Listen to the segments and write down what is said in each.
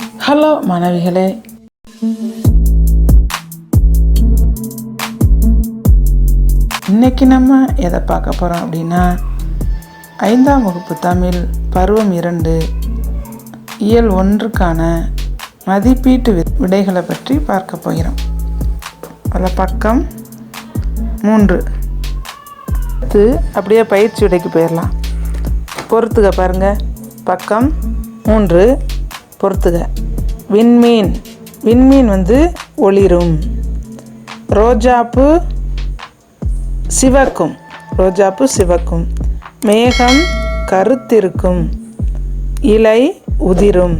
Hello மாணவிகளே. இன்னைக்கு நம்ம எதை பார்க்க போகிறோம் அப்படின்னா ஐந்தாம் வகுப்பு தமிழ் பருவம் இரண்டு இயல் ஒன்றுக்கான மதிப்பீட்டு வி- விடைகளை பற்றி பார்க்க போகிறோம். அதில் பக்கம் மூன்று. அடுத்து அப்படியே பயிற்சி விடைக்கு போயிடலாம். பொறுத்துக்க பாருங்கள் பக்கம் மூன்று. பொறுத்துக. விண்மீன். விண்மீன் வந்து ஒளிரும். ரோஜாப்பு சிவக்கும். ரோஜாப்பு சிவக்கும். மேகம் கருத்திருக்கும். இலை உதிரும்.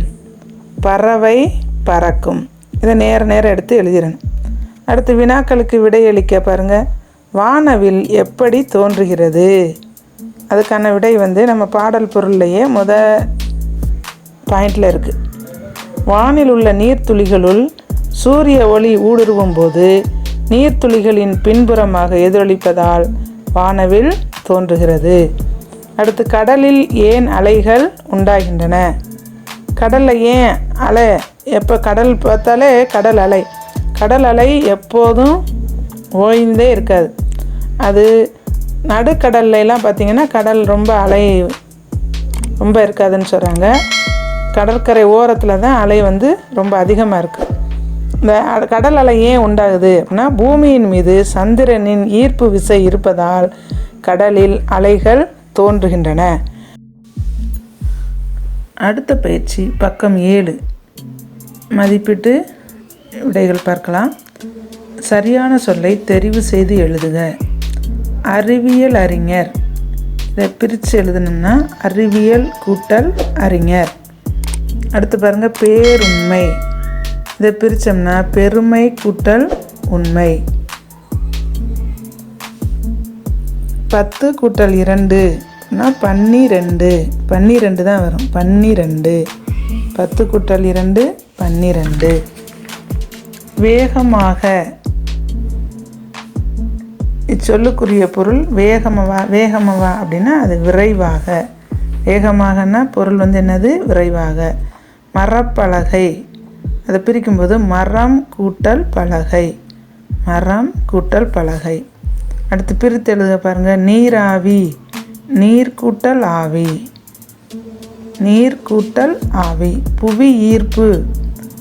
பறவை பறக்கும். இதை நேர நேரம் எடுத்து எழுதிடணும் அடுத்து வினாக்களுக்கு விடையளிக்க பாருங்கள் வானவில் எப்படி தோன்றுகிறது? அதுக்கான விடை வந்து நம்ம பாடல் பொருள்லையே முத பாயிண்டில் இருக்குது வானில் உள்ள நீர்த்துளிகளுள் சூரிய ஒளி ஊடுருவும் போது நீர்த்துளிகளின் பின்புறமாக எதிரொலிப்பதால் வானவில் தோன்றுகிறது. அடுத்து கடலில் ஏன் அலைகள் உண்டாகின்றன? கடலில் ஏன் அலை? எப்போ கடல் பார்த்தாலே கடல் அலை. கடல் அலை எப்போதும் ஓய்ந்தே இருக்காது. அது நடுக்கடல்லாம் பார்த்திங்கன்னா பார்த்தீங்கன்னா கடல் ரொம்ப அலை ரொம்ப இருக்காதுன்னு சொல்கிறாங்க கடற்கரை ஓரத்தில் தான் அலை வந்து ரொம்ப அதிகமாக இருக்குது இந்த கடல் அலை ஏன் உண்டாகுது அப்படின்னா பூமியின் மீது சந்திரனின் ஈர்ப்பு விசை இருப்பதால் கடலில் அலைகள் தோன்றுகின்றன. அடுத்த பயிற்சி பக்கம் ஏழு. மதிப்பிட்டு விடைகள் பார்க்கலாம். சரியான சொல்லை தெரிவு செய்து எழுதுக. அறிவியல் அறிஞர். இதை பிரித்து எழுதணும்னா அறிவியல் கூட்டல் அறிஞர். அடுத்து பாருங்க பேருண்மை. இதை பிரித்தோம்னா பெருமை கூட்டல் உண்மை. பத்து கூட்டல் இரண்டுனா பன்னிரெண்டு. பன்னிரெண்டு தான் வரும். பன்னிரெண்டு. பத்து கூட்டல் இரண்டு பன்னிரெண்டு. வேகமாக. இச்சொல்லுக்குரிய பொருள் வேகமவா வேகமவா அப்படின்னா அது விரைவாக. வேகமாகனா பொருள் வந்து என்னது? விரைவாக. மரப்பலகை. அதை பிரிக்கும்போது மரம் கூட்டல் பலகை. மரம் கூட்டல் பலகை. அடுத்து பிரித்து எழுத பாருங்கள் நீராவி. நீர் கூட்டல் ஆவி. நீர் கூட்டல் ஆவி. புவி ஈர்ப்பு.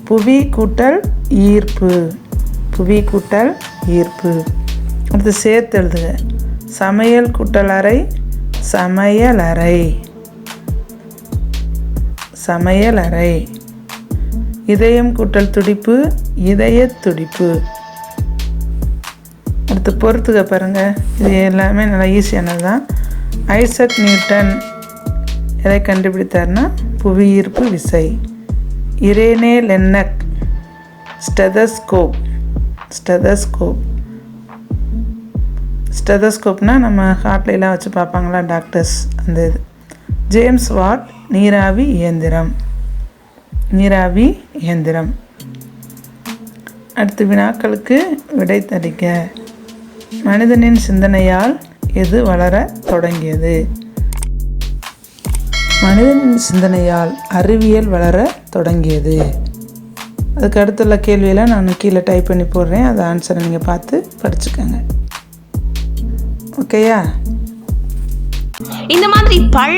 புவி கூட்டல் ஈர்ப்பு. புவி கூட்டல் ஈர்ப்பு. அடுத்து சேர்த்து எழுதுக. சமையல் கூட்டல் அறை சமையலறை சமையலறை. இதயம் கூட்டல் துடிப்பு இதய துடிப்பு. அடுத்து பொறுத்துக்க பாருங்கள் இது எல்லாமே நல்லா ஈஸியானது தான். ஐசக் நியூட்டன் எதை கண்டுபிடித்தார்னா புவியீர்ப்பு விசை. இரேனே லென்னக் ஸ்டெதஸ்கோப் ஸ்டெதஸ்கோப். ஸ்டெதஸ்கோப்னா நம்ம ஹார்ட்லாம் வச்சு பார்ப்பாங்களா டாக்டர்ஸ் அந்த இது. ஜேம்ஸ் வாட் நீராவி இயந்திரம். நீராவி இயந்திரம். அடுத்து வினாக்களுக்கு விடை தடிக்க மனிதனின் சிந்தனையால் எது வளர தொடங்கியது? மனிதனின் சிந்தனையால் அறிவியல் வளர தொடங்கியது. அதுக்கு அடுத்துள்ள கேள்வியெல்லாம் நான் கீழே டைப் பண்ணி போடுறேன். அதை ஆன்சரை நீங்கள் பார்த்து படிச்சுக்கோங்க. ஓகேயா இந்த மாதிரி பல